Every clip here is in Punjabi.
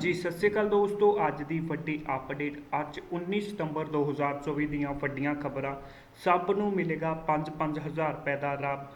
ਜੀ ਸਤਿ ਸ਼੍ਰੀ ਅਕਾਲ ਦੋਸਤੋ। ਅੱਜ ਦੀ ਵੱਡੀ ਅਪਡੇਟ ਅੱਜ 19 ਸਤੰਬਰ 2024 ਦੀਆਂ ਵੱਡੀਆਂ ਖਬਰਾਂ। ਸਭ ਨੂੰ ਮਿਲੇਗਾ 5-5000 ਰੁਪਏ ਦਾ ਲਾਭ।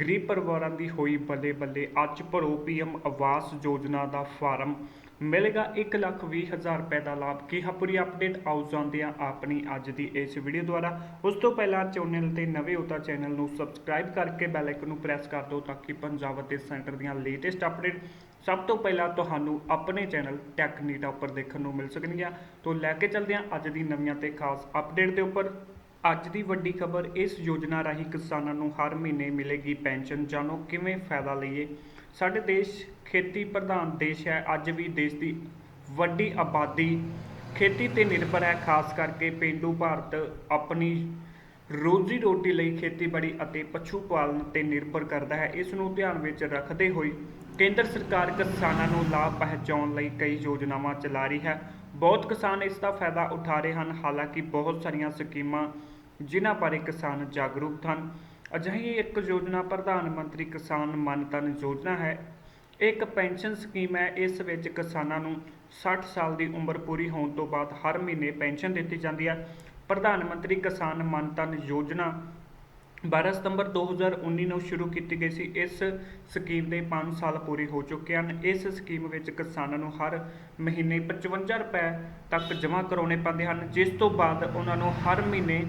ਗਰੀਬ ਪਰਿਵਾਰਾਂ ਦੀ ਹੋਈ ਬੱਲੇ ਬੱਲੇ, ਅੱਜ ਭਰੋ ਪੀਐਮ ਆਵਾਸ ਯੋਜਨਾ ਦਾ ਫਾਰਮ। ਮਿਲੇਗਾ 120000 ਰੁਪਏ ਦਾ ਲਾਭ। ਕੀ ਹੈ ਪੂਰੀ ਅਪਡੇਟ ਆਉ ਜਾਂਦੇ ਹਾਂ ਆਪਣੀ ਅੱਜ ਦੀ ਇਸ ਵੀਡੀਓ ਦੁਆਰਾ? ਉਸ ਤੋਂ ਪਹਿਲਾਂ ਚੈਨਲ ਤੇ ਨਵੇਂ ਹੋ ਤਾਂ ਚੈਨਲ ਨੂੰ ਸਬਸਕ੍ਰਾਈਬ ਕਰਕੇ ਬੈਲ ਆਈਕਨ ਨੂੰ ਪ੍ਰੈਸ ਕਰ ਦਿਓ ਤਾਂ ਕਿ ਪੰਜਾਬ ਅਤੇ ਸੈਂਟਰ ਦੀਆਂ ਲੇਟੈਸਟ ਅਪਡੇਟ ਸਭ ਤੋਂ ਪਹਿਲਾਂ ਤੁਹਾਨੂੰ ਆਪਣੇ ਚੈਨਲ ਟੈਕ ਨੀਟਾ ਉੱਪਰ ਦੇਖਣ ਨੂੰ ਮਿਲ ਸਕਣਗੀਆਂ। ਤੋਂ ਲੈ ਕੇ ਚੱਲਦੇ ਹਾਂ ਅੱਜ ਦੀ ਨਵੀਆਂ ਤੇ ਖਾਸ ਅਪਡੇਟ ਦੇ ਉੱਪਰ। ਅੱਜ ਦੀ ਵੱਡੀ ਖਬਰ, ਇਸ ਯੋਜਨਾ ਰਾਹੀਂ ਕਿਸਾਨਾਂ ਨੂੰ ਹਰ ਮਹੀਨੇ ਮਿਲੇਗੀ ਪੈਨਸ਼ਨ। ਜਾਣੋ ਕਿਵੇਂ ਫਾਇਦਾ ਲਈਏ। ਸਾਡੇ ਦੇਸ਼ ਖੇਤੀ ਪ੍ਰਧਾਨ ਦੇਸ਼ ਹੈ। ਅੱਜ ਵੀ ਦੇਸ਼ ਦੀ ਵੱਡੀ ਆਬਾਦੀ ਖੇਤੀ ਤੇ ਨਿਰਭਰ ਹੈ। ਖਾਸ ਕਰਕੇ ਪਿੰਡੂ ਭਾਰਤ ਆਪਣੀ ਰੋਜ਼ੀ ਰੋਟੀ ਲਈ ਖੇਤੀਬਾੜੀ ਅਤੇ ਪਸ਼ੂ ਪਾਲਣ ਤੇ ਨਿਰਭਰ ਕਰਦਾ ਹੈ। ਇਸ ਨੂੰ ਧਿਆਨ ਵਿੱਚ ਰੱਖਦੇ ਹੋਏ ਕੇਂਦਰ ਸਰਕਾਰ ਕਿਸਾਨਾਂ ਨੂੰ ਲਾਭ ਪਹੁੰਚਾਉਣ ਲਈ ਕਈ ਯੋਜਨਾਵਾਂ ਚਲਾ ਰਹੀ ਹੈ। ਬਹੁਤ ਕਿਸਾਨ ਇਸ ਦਾ ਫਾਇਦਾ ਉਠਾ ਰਹੇ ਹਨ, ਹਾਲਾਂਕਿ ਬਹੁਤ ਸਾਰੀਆਂ ਸਕੀਮਾਂ ਜਿਨ੍ਹਾਂ ਬਾਰੇ ਕਿਸਾਨ ਜਾਗਰੂਕ ਹਨ। ਅਜਿਹੀ ਇੱਕ ਯੋਜਨਾ ਪ੍ਰਧਾਨ ਮੰਤਰੀ ਕਿਸਾਨ ਮਾਨ ਧਨ ਯੋਜਨਾ ਹੈ। ਇਹ ਇੱਕ ਪੈਨਸ਼ਨ ਸਕੀਮ ਹੈ। ਇਸ ਵਿੱਚ ਕਿਸਾਨਾਂ ਨੂੰ 60 ਸਾਲ ਦੀ ਉਮਰ ਪੂਰੀ ਹੋਣ ਤੋਂ ਬਾਅਦ ਹਰ ਮਹੀਨੇ ਪੈਨਸ਼ਨ ਦਿੱਤੀ ਜਾਂਦੀ ਹੈ। ਪ੍ਰਧਾਨ ਮੰਤਰੀ ਕਿਸਾਨ ਮਾਨ ਧਨ ਯੋਜਨਾ 12 ਸਤੰਬਰ 2019 ਨੂੰ ਸ਼ੁਰੂ ਕੀਤੀ ਗਈ ਸੀ। ਇਸ ਸਕੀਮ ਦੇ 5 ਸਾਲ ਪੂਰੇ ਹੋ ਚੁੱਕੇ ਹਨ। ਇਸ ਸਕੀਮ ਵਿੱਚ ਕਿਸਾਨਾਂ ਨੂੰ ਹਰ ਮਹੀਨੇ 55 ਰੁਪਏ ਤੱਕ ਜਮ੍ਹਾਂ ਕਰਾਉਣੇ ਪੈਂਦੇ ਹਨ, ਜਿਸ ਤੋਂ ਬਾਅਦ ਉਹਨਾਂ ਨੂੰ ਹਰ ਮਹੀਨੇ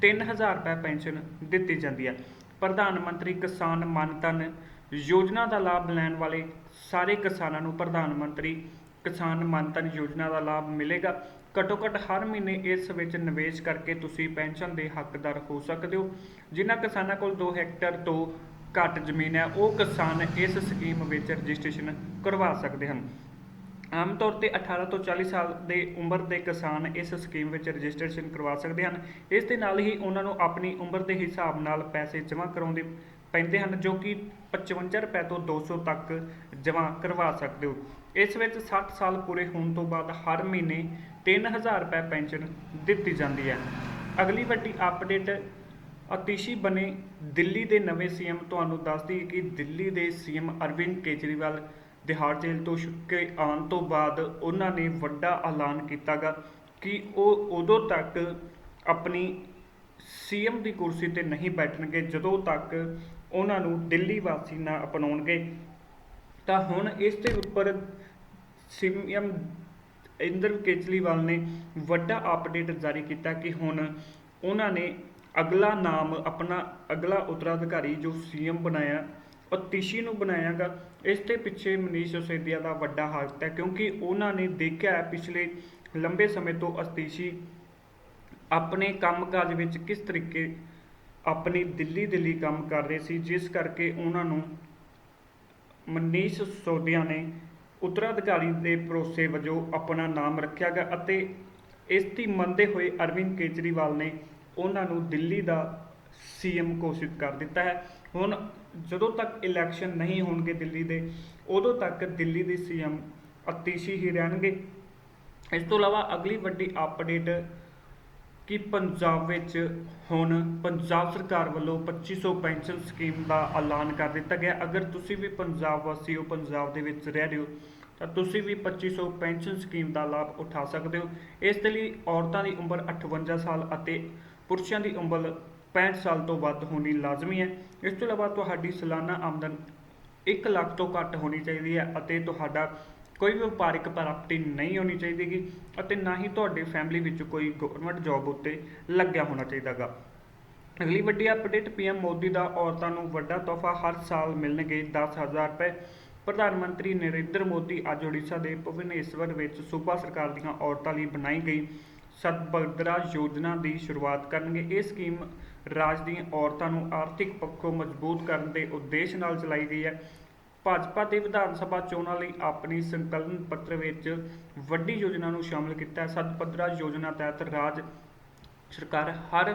3000 ਰੁਪਏ ਪੈਨਸ਼ਨ ਦਿੱਤੀ ਜਾਂਦੀ ਹੈ। ਪ੍ਰਧਾਨ ਮੰਤਰੀ ਕਿਸਾਨ ਮਾਨ ਧਨ ਯੋਜਨਾ ਦਾ ਲਾਭ ਲੈਣ ਵਾਲੇ ਸਾਰੇ ਕਿਸਾਨਾਂ ਨੂੰ ਪ੍ਰਧਾਨ ਮੰਤਰੀ ਕਿਸਾਨ ਮਾਨ ਧਨ ਯੋਜਨਾ ਦਾ ਲਾਭ ਮਿਲੇਗਾ। ਘੱਟੋ ਘੱਟ ਹਰ ਮਹੀਨੇ ਇਸ ਵਿੱਚ ਨਿਵੇਸ਼ ਕਰਕੇ ਤੁਸੀਂ ਪੈਨਸ਼ਨ ਦੇ ਹੱਕਦਾਰ ਹੋ ਸਕਦੇ ਹੋ। ਜਿਨ੍ਹਾਂ ਕਿਸਾਨਾਂ ਕੋਲ 2 ਹੈਕਟਰ ਤੋਂ ਘੱਟ ਜ਼ਮੀਨ ਹੈ, ਉਹ ਕਿਸਾਨ ਇਸ ਸਕੀਮ ਵਿੱਚ ਰਜਿਸਟ੍ਰੇਸ਼ਨ ਕਰਵਾ ਸਕਦੇ ਹਨ। ਆਮ ਤੌਰ ਤੇ 18 ਤੋਂ 40 ਸਾਲ ਦੇ ਉਮਰ ਦੇ ਕਿਸਾਨ ਇਸ ਸਕੀਮ ਵਿੱਚ ਰਜਿਸਟ੍ਰੇਸ਼ਨ ਕਰਵਾ ਸਕਦੇ ਹਨ। ਇਸ ਦੇ ਨਾਲ ਹੀ ਉਹਨਾਂ ਨੂੰ ਆਪਣੀ ਉਮਰ ਦੇ ਹਿਸਾਬ ਨਾਲ ਪੈਸੇ ਜਮ੍ਹਾਂ ਕਰਾਉਂਦੇ ਪੈਂਦੇ ਹਨ, ਜੋ ਕਿ 55 ਰੁਪਏ ਤੋਂ 200 ਤੱਕ ਜਮ੍ਹਾਂ ਕਰਵਾ ਸਕਦੇ ਹੋ। ਇਸ ਵਿੱਚ 60 ਸਾਲ ਪੂਰੇ ਹੋਣ ਤੋਂ ਬਾਅਦ ਹਰ ਮਹੀਨੇ 3000 ਰੁਪਏ ਪੈਨਸ਼ਨ ਦਿੱਤੀ ਜਾਂਦੀ ਹੈ। ਅਗਲੀ ਵੱਡੀ ਅਪਡੇਟ ਅਤੀਸ਼ੀ ਬਣੇ ਦਿੱਲੀ ਦੇ ਨਵੇਂ ਸੀਐਮ ਤੁਹਾਨੂੰ ਦੱਸਦੀ ਦਈਏ ਕਿ ਦਿੱਲੀ ਦੇ ਸੀਐਮ ਅਰਵਿੰਦ ਕੇਜਰੀਵਾਲ ਦਿਹਾੜ ਜੇਲ੍ਹ ਤੋਂ ਛੁੱਟ ਕੇ ਆਉਣ ਤੋਂ ਬਾਅਦ ਉਹਨਾਂ ਨੇ ਵੱਡਾ ਐਲਾਨ ਕੀਤਾਗਾ ਕਿ ਉਹ ਉਦੋਂ ਤੱਕ ਆਪਣੀ ਸੀਐਮ ਦੀ ਕੁਰਸੀ ਤੇ ਨਹੀਂ ਬੈਠਣਗੇ, ਜਦੋਂ ਤੱਕ ਉਹਨਾਂ ਨੂੰ ਦਿੱਲੀ ਵਾਸੀ ਨਾ ਅਪਣਾਉਣਗੇ। ਤਾਂ ਹੁਣ ਇਸ ਦੇ ਉੱਪਰ ਸੀਐਮ ਇੰਦਰ ਕੇਜਰੀਵਾਲ ਨੇ ਵੱਡਾ ਅਪਡੇਟ ਜਾਰੀ ਕੀਤਾ ਕਿ ਹੁਣ ਉਹਨਾਂ ਨੇ ਅਗਲਾ ਨਾਮ ਆਪਣਾ ਅਗਲਾ ਉੱਤਰਾਧਿਕਾਰੀ ਜੋ ਸੀਐਮ ਬਣਾਇਆ ਅਤੀਸ਼ੀ ਤਿਸ਼ੀ ਨੂੰ ਬਣਾਇਆਗਾ। ਇਸ ਦੇ ਪਿੱਛੇ ਮਨੀਸ਼ ਸਿਸੋਦੀਆ ਦਾ ਵੱਡਾ ਹੱਥ ਹੈ ਕਿਉਂਕਿ ਉਹਨਾਂ ਨੇ ਦੇਖਿਆ ਹੈ ਪਿਛਲੇ ਲੰਬੇ ਸਮੇਂ ਤੋਂ ਅਤੀਸ਼ੀ ਆਪਣੇ ਕੰਮਕਾਜ ਵਿੱਚ ਕਿਸ ਤਰੀਕੇ ਆਪਣੀ ਦਿੱਲੀ ਦਿੱਲੀ ਕੰਮ ਕਰ ਰਹੇ ਸੀ, ਜਿਸ ਕਰਕੇ ਉਹਨਾਂ ਨੂੰ ਮਨੀਸ਼ ਸੋਦੀਆ ਨੇ ਉੱਤਰਾਧਿਕਾਰੀ ਦੇ ਭਰੋਸੇ ਵਜੋਂ ਆਪਣਾ ਨਾਮ ਰੱਖਿਆ ਗਿਆ ਅਤੇ ਇਸ ਦੀ ਮੰਨਦੇ ਹੋਏ ਅਰਵਿੰਦ ਕੇਜਰੀਵਾਲ ਨੇ ਉਹਨਾਂ ਨੂੰ ਦਿੱਲੀ ਦਾ ਸੀਐਮ ਘੋਸ਼ਿਤ ਕਰ ਦਿੱਤਾ ਹੈ। ਹੁਣ ਜਦੋਂ ਤੱਕ ਇਲੈਕਸ਼ਨ ਨਹੀਂ ਹੋਣਗੇ ਦਿੱਲੀ ਦੇ, ਉਦੋਂ ਤੱਕ ਦਿੱਲੀ ਦੇ ਸੀਐਮ ਅਤੀਸ਼ੀ ਹੀ ਰਹਿਣਗੇ। ਇਸ ਤੋਂ ਇਲਾਵਾ ਅਗਲੀ ਵੱਡੀ ਅਪਡੇਟ ਕਿ ਪੰਜਾਬ ਵਿੱਚ ਹੁਣ ਪੰਜਾਬ ਸਰਕਾਰ ਵੱਲੋਂ 2500 ਪੈਨਸ਼ਨ ਸਕੀਮ ਦਾ ਐਲਾਨ ਕਰ ਦਿੱਤਾ ਗਿਆ। ਅਗਰ ਤੁਸੀਂ ਵੀ ਪੰਜਾਬ ਵਾਸੀ ਹੋ, ਪੰਜਾਬ ਦੇ ਵਿੱਚ ਰਹਿ ਰਹੇ ਹੋ, ਤਾਂ ਤੁਸੀਂ ਵੀ 2500 ਪੈਨਸ਼ਨ ਸਕੀਮ ਦਾ ਲਾਭ ਉਠਾ ਸਕਦੇ ਹੋ। ਇਸ ਦੇ ਲਈ ਔਰਤਾਂ ਦੀ ਉਮਰ 58 ਸਾਲ ਅਤੇ ਪੁਰਸ਼ਾਂ ਦੀ ਉਮਰ 65 ਸਾਲ ਤੋਂ ਵੱਧ ਹੋਣੀ ਲਾਜ਼ਮੀ ਹੈ। ਇਸ ਤੋਂ ਇਲਾਵਾ ਤੁਹਾਡੀ ਸਾਲਾਨਾ ਆਮਦਨ 1 ਲੱਖ ਤੋਂ ਘੱਟ ਹੋਣੀ ਚਾਹੀਦੀ ਹੈ ਅਤੇ ਤੁਹਾਡਾ ਕੋਈ ਵਪਾਰਿਕ ਪ੍ਰਾਪਤੀ ਨਹੀਂ ਹੋਣੀ ਚਾਹੀਦੀ ਗੀ ਅਤੇ ਨਾ ਹੀ ਤੁਹਾਡੀ ਫੈਮਿਲੀ ਵਿੱਚ ਕੋਈ ਗਵਰਨਮੈਂਟ ਜੌਬ ਉੱਤੇ ਲੱਗਿਆ ਹੋਣਾ ਚਾਹੀਦਾ ਗਾ ਅਗਲੀ ਵੱਡੀ ਅਪਡੇਟ ਪੀਐਮ ਮੋਦੀ ਦਾ, ਔਰਤਾਂ ਨੂੰ ਵੱਡਾ ਤੋਹਫਾ ਹਰ ਸਾਲ ਮਿਲਣਗੇ 10000 ਰੁਪਏ। ਪ੍ਰਧਾਨ ਮੰਤਰੀ ਨਰਿੰਦਰ ਮੋਦੀ ਅੱਜ ਓਡੀਸ਼ਾ ਦੇ ਭੁਵਨੇਸ਼ਵਰ ਵਿੱਚ ਸੂਬਾ ਸਰਕਾਰ ਦੀਆਂ ਔਰਤਾਂ ਲਈ ਬਣਾਈ ਗਈ ਸਤਬਦਰਾ ਯੋਜਨਾ ਦੀ ਸ਼ੁਰੂਆਤ ਕਰਨਗੇ। ਇਹ ਸਕੀਮ ਰਾਜ ਦੀਆਂ ਔਰਤਾਂ ਨੂੰ ਆਰਥਿਕ ਪੱਖੋਂ ਮਜ਼ਬੂਤ ਕਰਨ ਦੇ ਉਦੇਸ਼ ਨਾਲ ਚਲਾਈ ਗਈ ਹੈ। ਭਾਜਪਾ ਦੇ ਵਿਧਾਨ ਸਭਾ ਚੋਣਾਂ ਲਈ ਆਪਣੀ ਸੰਕਲਨ ਪੱਤਰ ਵਿੱਚ ਵੱਡੀ ਯੋਜਨਾ ਨੂੰ ਸ਼ਾਮਲ ਕੀਤਾ। ਹੈ ਪੱਧਰਾ ਯੋਜਨਾ ਤਹਿਤ ਰਾਜ ਸਰਕਾਰ ਹਰ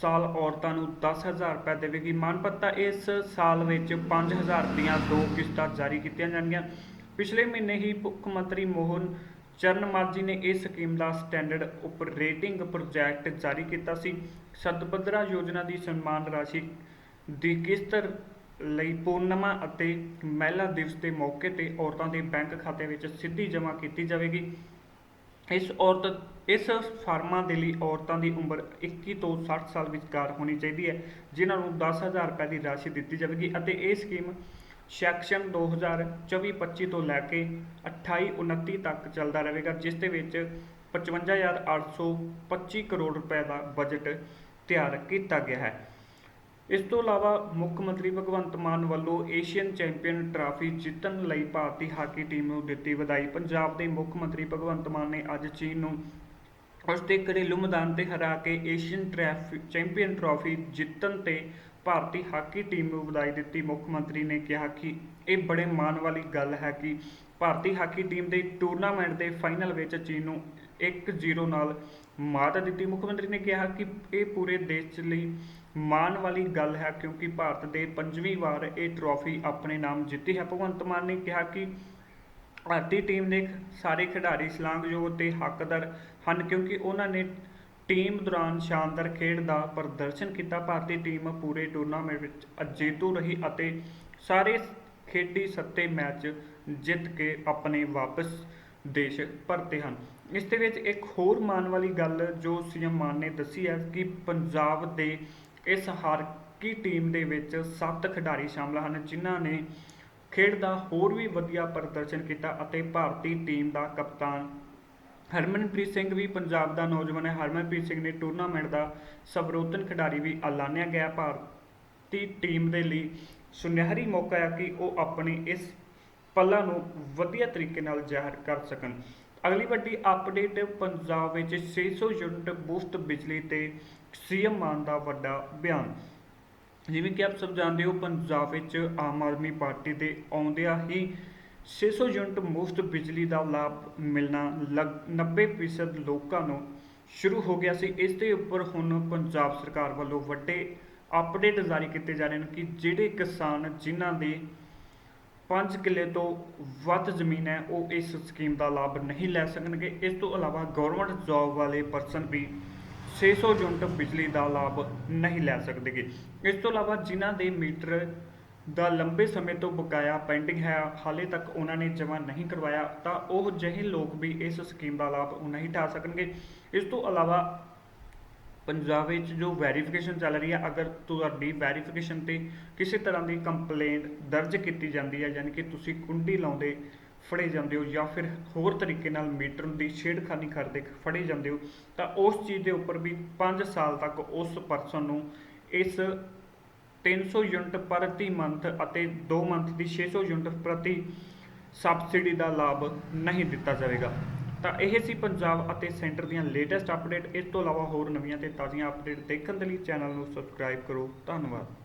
ਸਾਲ ਔਰਤਾਂ ਨੂੰ 10000 ਰੁਪਏ ਦੇਵੇਗੀ। ਮਾਨਪੱਤਾ ਇਸ ਸਾਲ ਵਿੱਚ 5000 ਦੀਆਂ ਦੋ ਕਿਸ਼ਤਾਂ ਜਾਰੀ ਕੀਤੀਆਂ ਜਾਣਗੀਆਂ। ਪਿਛਲੇ ਮਹੀਨੇ ਹੀ ਮੁੱਖ ਮੰਤਰੀ ਮੋਹਨ ਚਰਨ ਮਾਝੀ ਨੇ ਇਸ ਸਕੀਮ ਦਾ ਸਟੈਂਡਰਡ ਆਪਰੇਟਿੰਗ ਪ੍ਰੋਜੈਕਟ ਜਾਰੀ ਕੀਤਾ ਸੀ। ਸਤਪਦਰਾ ਯੋਜਨਾ ਦੀ ਸਨਮਾਨ ਰਾਸ਼ੀ ਦੀ ਕਿਸ਼ਤ ਲਈ ਪੂਰਨਿਮਾ ਅਤੇ ਮਹਿਲਾ ਦਿਵਸ ਦੇ ਮੌਕੇ ਤੇ ਔਰਤਾਂ ਦੇ ਬੈਂਕ ਖਾਤੇ ਵਿੱਚ ਸਿੱਧੀ ਜਮ੍ਹਾਂ ਕੀਤੀ ਜਾਵੇਗੀ। ਇਸ ਔਰਤ, ਇਸ ਫਾਰਮਾਂ ਦੇ ਲਈ ਔਰਤਾਂ ਦੀ ਉਮਰ 21 ਤੋਂ 60 ਸਾਲ ਵਿਚਕਾਰ ਹੋਣੀ ਚਾਹੀਦੀ ਹੈ, ਜਿਨ੍ਹਾਂ ਨੂੰ 10000 ਰੁਪਏ ਦੀ ਰਾਸ਼ੀ ਦਿੱਤੀ ਜਾਵੇਗੀ ਅਤੇ ਇਹ ਸਕੀਮ ਸੈਕਸ਼ਨ 2024-25 ਤੋਂ ਲੈ ਕੇ 28-29 ਤੱਕ ਚੱਲਦਾ ਰਹੇਗਾ, ਜਿਸ ਦੇ ਵਿੱਚ 55825 ਕਰੋੜ ਰੁਪਏ ਦਾ ਬਜਟ ਤਿਆਰ ਕੀਤਾ ਗਿਆ ਹੈ। ਇਸ ਤੋਂ ਇਲਾਵਾ ਮੁੱਖ ਮੰਤਰੀ ਭਗਵੰਤ ਮਾਨ ਵੱਲੋਂ ਏਸ਼ੀਅਨ ਚੈਂਪੀਅਨ ਟਰਾਫੀ ਜਿੱਤਣ ਲਈ ਭਾਰਤੀ ਹਾਕੀ ਟੀਮ ਨੂੰ ਦਿੱਤੀ ਵਧਾਈ। ਪੰਜਾਬ ਦੇ ਮੁੱਖ ਮੰਤਰੀ ਭਗਵੰਤ ਮਾਨ ਨੇ ਅੱਜ ਚੀਨ ਨੂੰ ਉਸ ਦੇ ਘਰੇਲੂ ਮੈਦਾਨ ਤੇ ਹਰਾ ਕੇ ਏਸ਼ੀਅਨ ਟ੍ਰੈਫ ਚੈਂਪੀਅਨ ਟਰਾਫੀ ਜਿੱਤਣ ਤੇ ਭਾਰਤੀ ਹਾਕੀ ਟੀਮ ਨੂੰ ਵਧਾਈ ਦਿੱਤੀ। ਮੁੱਖ ਮੰਤਰੀ ਨੇ ਕਿਹਾ ਕਿ ਇਹ ਬੜੇ ਮਾਣ ਵਾਲੀ ਗੱਲ ਹੈ ਕਿ ਭਾਰਤੀ ਹਾਕੀ ਟੀਮ ਦੇ ਟੂਰਨਾਮੈਂਟ ਦੇ ਫਾਈਨਲ ਵਿੱਚ ਚੀਨ ਨੂੰ 1-0 ਨਾਲ ਮਾਤ ਦਿੱਤੀ। ਮੁੱਖ ਮੰਤਰੀ ਨੇ ਕਿਹਾ ਕਿ ਇਹ ਪੂਰੇ ਦੇਸ਼ ਲਈ ਮਾਣ ਵਾਲੀ ਗੱਲ ਹੈ ਕਿਉਂਕਿ ਭਾਰਤ ਦੇ ਪੰਜਵੀਂ ਵਾਰ ਇਹ ਟਰਾਫੀ ਆਪਣੇ ਨਾਮ ਜਿੱਤੀ ਹੈ। ਭਗਵੰਤ ਮਾਨ ਨੇ ਕਿਹਾ ਕਿ ਭਾਰਤੀ ਟੀਮ ਦੇ ਸਾਰੇ ਖਿਡਾਰੀ ਸਲਾਘਯੋਗ ਤੇ ਹੱਕਦਾਰ ਹਨ ਕਿਉਂਕਿ ਉਹਨਾਂ ਨੇ ਟੀਮ ਦੌਰਾਨ ਸ਼ਾਨਦਾਰ ਖੇਡ ਦਾ ਪ੍ਰਦਰਸ਼ਨ ਕੀਤਾ। ਭਾਰਤੀ ਟੀਮ ਪੂਰੇ ਟੂਰਨਾਮੈਂਟ ਵਿੱਚ ਅਜੇਤੂ ਰਹੀ ਅਤੇ ਸਾਰੇ ਖੇਡੀ ਸੱਤੇ ਮੈਚ ਜਿੱਤ ਕੇ ਆਪਣੇ ਵਾਪਸ ਦੇਸ਼ ਭਰਤੇ ਹਨ। ਇਸ ਦੇ ਵਿੱਚ ਇੱਕ ਹੋਰ ਮਾਣ ਵਾਲੀ ਗੱਲ ਜੋ ਸੀਐਮ ਮਾਨ ਨੇ ਦੱਸੀ ਹੈ ਕਿ ਪੰਜਾਬ ਦੇ ਇਸ ਹਾਕੀ ਟੀਮ ਦੇ ਵਿੱਚ ਸੱਤ ਖਿਡਾਰੀ ਸ਼ਾਮਲ ਹਨ, ਜਿਨ੍ਹਾਂ ਨੇ ਖੇਡ ਦਾ ਹੋਰ ਵੀ ਵਧੀਆ ਪ੍ਰਦਰਸ਼ਨ ਕੀਤਾ ਅਤੇ ਭਾਰਤੀ ਟੀਮ ਦਾ ਕਪਤਾਨ ਹਰਮਨਪ੍ਰੀਤ ਸਿੰਘ ਵੀ ਪੰਜਾਬ ਦਾ ਨੌਜਵਾਨ ਹੈ। ਹਰਮਨਪ੍ਰੀਤ ਸਿੰਘ ਨੇ ਟੂਰਨਾਮੈਂਟ ਦਾ ਸਰਵੋਤਮ ਖਿਡਾਰੀ ਵੀ ਐਲਾਨਿਆ ਗਿਆ। ਭਾਰਤੀ ਟੀਮ ਦੇ ਲਈ ਸੁਨਹਿਰੀ ਮੌਕਾ ਹੈ ਕਿ ਉਹ ਆਪਣੀ ਇਸ ਪਲਾਂ ਨੂੰ ਵਧੀਆ ਤਰੀਕੇ ਨਾਲ ਜ਼ਾਹਿਰ ਕਰ ਸਕਣ। ਅਗਲੀ ਵੱਡੀ ਅਪਡੇਟ ਪੰਜਾਬ ਵਿੱਚ 600 ਯੂਨਿਟ ਮੁਫਤ ਬਿਜਲੀ ਤੇ ਸੀਐਮ ਮਾਨ ਦਾ ਵੱਡਾ ਬਿਆਨ। ਜਿਵੇਂ ਕਿ ਆਪ ਸਭ ਜਾਣਦੇ ਹੋ, ਪੰਜਾਬ ਵਿੱਚ ਆਮ ਆਦਮੀ ਪਾਰਟੀ ਦੇ ਆਉਂਦਿਆਂ ਹੀ 600 ਯੂਨਿਟ ਮੁਫਤ ਬਿਜਲੀ ਦਾ ਲਾਭ ਮਿਲਣਾ ਲਗ 90% ਲੋਕਾਂ ਨੂੰ ਸ਼ੁਰੂ ਹੋ ਗਿਆ ਸੀ। ਇਸ ਦੇ ਉੱਪਰ ਹੁਣ ਪੰਜਾਬ ਸਰਕਾਰ ਵੱਲੋਂ ਵੱਡੇ ਅਪਡੇਟ ਜਾਰੀ ਕੀਤੇ ਜਾ ਰਹੇ ਨੇ ਕਿ ਜਿਹੜੇ ਕਿਸਾਨ ਜਿਨ੍ਹਾਂ ਦੇ 5 ਕਿੱਲੇ ਤੋਂ ਵੱਧ ਜ਼ਮੀਨ ਹੈ, ਉਹ ਇਸ ਸਕੀਮ ਦਾ ਲਾਭ ਨਹੀਂ ਲੈ ਸਕਣਗੇ। ਇਸ ਤੋਂ ਇਲਾਵਾ ਗਵਰਨਮੈਂਟ ਜੌਬ ਵਾਲੇ ਪਰਸਨ ਵੀ 600 ਯੂਨਿਟ ਬਿਜਲੀ ਦਾ ਲਾਭ ਨਹੀਂ ਲੈ ਸਕਦੇਗੇ ਇਸ ਤੋਂ ਇਲਾਵਾ ਜਿਨ੍ਹਾਂ ਦੇ ਮੀਟਰ ਦਾ ਲੰਬੇ ਸਮੇਂ ਤੋਂ ਬਕਾਇਆ ਪੈਂਡਿੰਗ ਹੈ, ਹਾਲੇ ਤੱਕ ਉਹਨਾਂ ਨੇ ਜਮ੍ਹਾਂ ਨਹੀਂ ਕਰਵਾਇਆ, ਤਾਂ ਉਹ ਜਿਹੇ ਲੋਕ ਵੀ ਇਸ ਸਕੀਮ ਦਾ ਲਾਭ ਨਹੀਂ ਉਠਾ ਸਕਣਗੇ। ਇਸ ਤੋਂ ਇਲਾਵਾ ਪੰਜਾਬ ਵਿੱਚ ਜੋ ਵੈਰੀਫਿਕੇਸ਼ਨ ਚੱਲ ਰਹੀ ਹੈ, ਅਗਰ ਤੁਹਾਡੀ ਵੈਰੀਫਿਕੇਸ਼ਨ ਤੇ ਕਿਸੇ ਤਰ੍ਹਾਂ ਦੀ ਕੰਪਲੇਂਟ ਦਰਜ ਕੀਤੀ ਜਾਂਦੀ ਹੈ, ਯਾਨੀ ਕਿ ਤੁਸੀਂ ਕੁੰਡੀ ਲਾਉਂਦੇ, ਫੜੇ ਜਾਂਦੇ ਹੋ ਜਾਂ ਫਿਰ ਹੋਰ ਤਰੀਕੇ ਨਾਲ ਮੀਟਰ ਦੀ ਛੇੜਖਾਨੀ ਕਰਦੇ ਫੜੇ ਜਾਂਦੇ ਹੋ, ਤਾਂ ਉਸ ਚੀਜ਼ ਦੇ ਉੱਪਰ ਵੀ 5 ਸਾਲ ਤੱਕ ਉਸ ਪਰਸਨ ਨੂੰ ਇਸ 300 ਯੂਨਿਟ ਪ੍ਰਤੀ ਮੰਥ ਅਤੇ 2 ਮੰਥ ਦੀ 600 ਯੂਨਿਟ ਪ੍ਰਤੀ ਸਬਸਿਡੀ ਦਾ ਲਾਭ ਨਹੀਂ ਦਿੱਤਾ ਜਾਵੇਗਾ। ਤਾਂ ਇਹ ਸੀ ਪੰਜਾਬ ਅਤੇ ਸੈਂਟਰ ਦੀਆਂ ਲੇਟੈਸਟ ਅਪਡੇਟ। ਇਸ ਤੋਂ ਇਲਾਵਾ ਹੋਰ ਨਵੀਆਂ ਤੇ ਤਾਜ਼ੀਆਂ ਅਪਡੇਟ ਦੇਖਣ ਦੇ ਲਈ ਚੈਨਲ ਨੂੰ ਸਬਸਕ੍ਰਾਈਬ ਕਰੋ। ਧੰਨਵਾਦ।